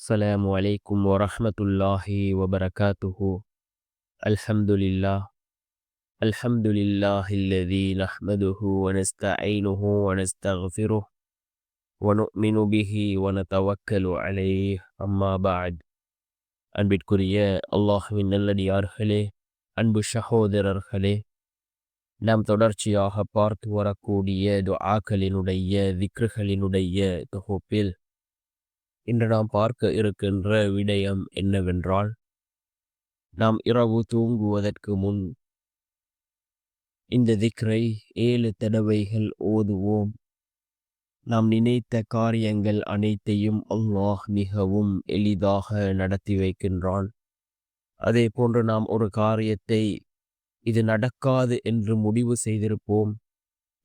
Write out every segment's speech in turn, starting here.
السلام عليكم ورحمة الله وبركاته الحمد لله الحمد لله الذي نحمده ونستعينه ونستغفره ونؤمن به ونتوكل عليه أما بعد அன்பிற்குரிய அல்லாஹுவின் நல்லடியார்களே அன்பு சகோதரர்களே நாம் தொடர்ச்சியாக பார்த்து வரக்கூடிய துஆக்களினுடைய திக்ருகளினுடைய தொகுப்பில் இன்று நாம் பார்க்க இருக்கின்ற விடயம் என்னவென்றால் நாம் இரவு தூங்குவதற்கு முன் இந்த திக்ரை ஏழு தடவைகள் ஓதுவோம். நாம் நினைத்த காரியங்கள் அனைத்தையும் அல்லாஹ் மிகவும் எளிதாக நடத்தி வைக்கின்றான். அதே போன்று நாம் ஒரு காரியத்தை இது நடக்காது என்று முடிவு செய்திருப்போம்.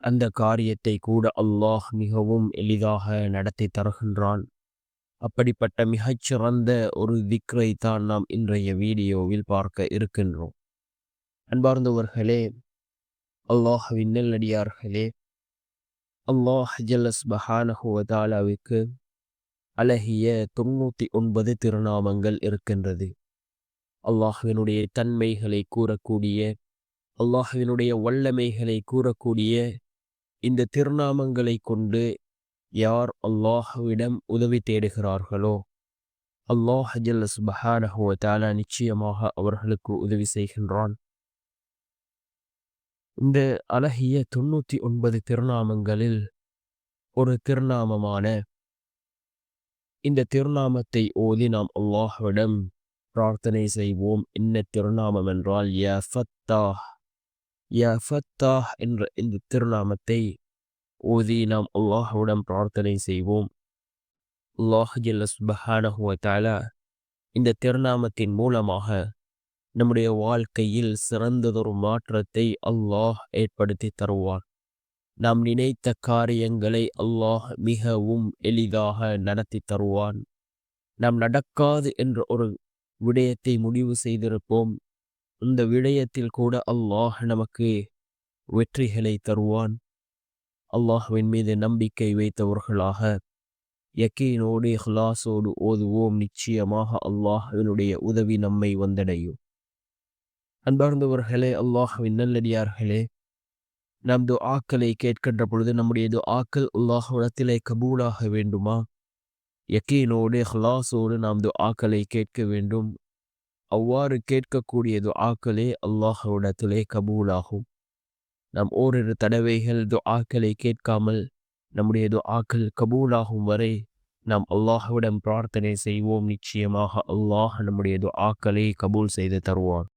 அந்த காரியத்தை கூட அல்லாஹ் மிகவும் எளிதாக நடத்தி தருகின்றான். அப்படிப்பட்ட மிகச்சிறந்த ஒரு திக்ரை தான் நாம் இன்றைய வீடியோவில் பார்க்க இருக்கின்றோம். அன்பார்ந்தவர்களே அல்லாஹ்வின் நெல்லடியார்களே அல்லாஹ் ஜல்லஸ் பஹானஹுவதாலாவுக்கு அழகிய தொண்ணூற்றி ஒன்பது திருநாமங்கள் இருக்கின்றது. அல்லாஹுவினுடைய தன்மைகளை கூறக்கூடிய அல்லாஹுவினுடைய வல்லமைகளை கூறக்கூடிய இந்த திருநாமங்களை கொண்டு யார் அல்லாஹுவிடம் உதவி தேடுகிறார்களோ அல்லாஹ் ஹஜல் சுபஹானஹுவ தாலா நிச்சயமாக அவர்களுக்கு உதவி செய்கின்றான். இந்த அழகிய தொண்ணூற்றி ஒன்பது திருநாமங்களில் ஒரு திருநாமமான இந்த திருநாமத்தை ஓதி நாம் அல்லாஹ்விடம் பிரார்த்தனை செய்வோம். என்ன திருநாமம் என்றால் யா ஃபத்தாஹ். யா ஃபத்தாஹ் என்ற இந்த திருநாமத்தை ஓதி நாம் அல்லாஹுடன் பிரார்த்தனை செய்வோம். அல்லாஹ் ஜல்லஸ்பஹானஹுவ தாலா இந்த திருநாமத்தின் மூலமாக நம்முடைய வாழ்க்கையில் சிறந்ததொரு மாற்றத்தை அல்லாஹ் ஏற்படுத்தி தருவார் நாம் நினைத்த காரியங்களை அல்லாஹ் மிகவும் எளிதாக நடத்தி தருவான். நாம் நடக்காது என்ற ஒரு விடயத்தை முடிவு செய்திருப்போம். இந்த விடயத்தில் கூட அல்லாஹ் நமக்கு வெற்றிகளை தருவான். அல்லாஹுவின் மீது நம்பிக்கை வைத்தவர்களாக யக்கீனோடு ஹ்லாஸோடு ஓதுவோம். நிச்சயமாக அல்லாஹுவினுடைய உதவி நம்மை வந்தடையும். அன்பார்ந்தவர்களே அல்லாஹ்வின் நல்லடியார்களே நம் துஆக்களை கேட்கின்ற பொழுது நம்முடைய துஆக்கள் அல்லாஹ்விடத்திலே கபூலாக வேண்டுமா? யக்கீனோடு ஹ்லாஸோடு நாம் துஆக்களை கேட்க வேண்டும். அவ்வாறு கேட்கக்கூடிய துஆக்களே அல்லாஹ்விடத்திலே கபூலாகும். நாம் ஓரிரு தடவைகள் துஆக்களை கேட்காமல் நம்முடைய துஆக்கள் கபூலாகும் வரை நாம் அல்லாஹ்விடம் பிரார்த்தனை செய்வோம். நிச்சயமாக அல்லாஹ் நம்முடைய துஆக்களை கபூல் செய்து தருவான்.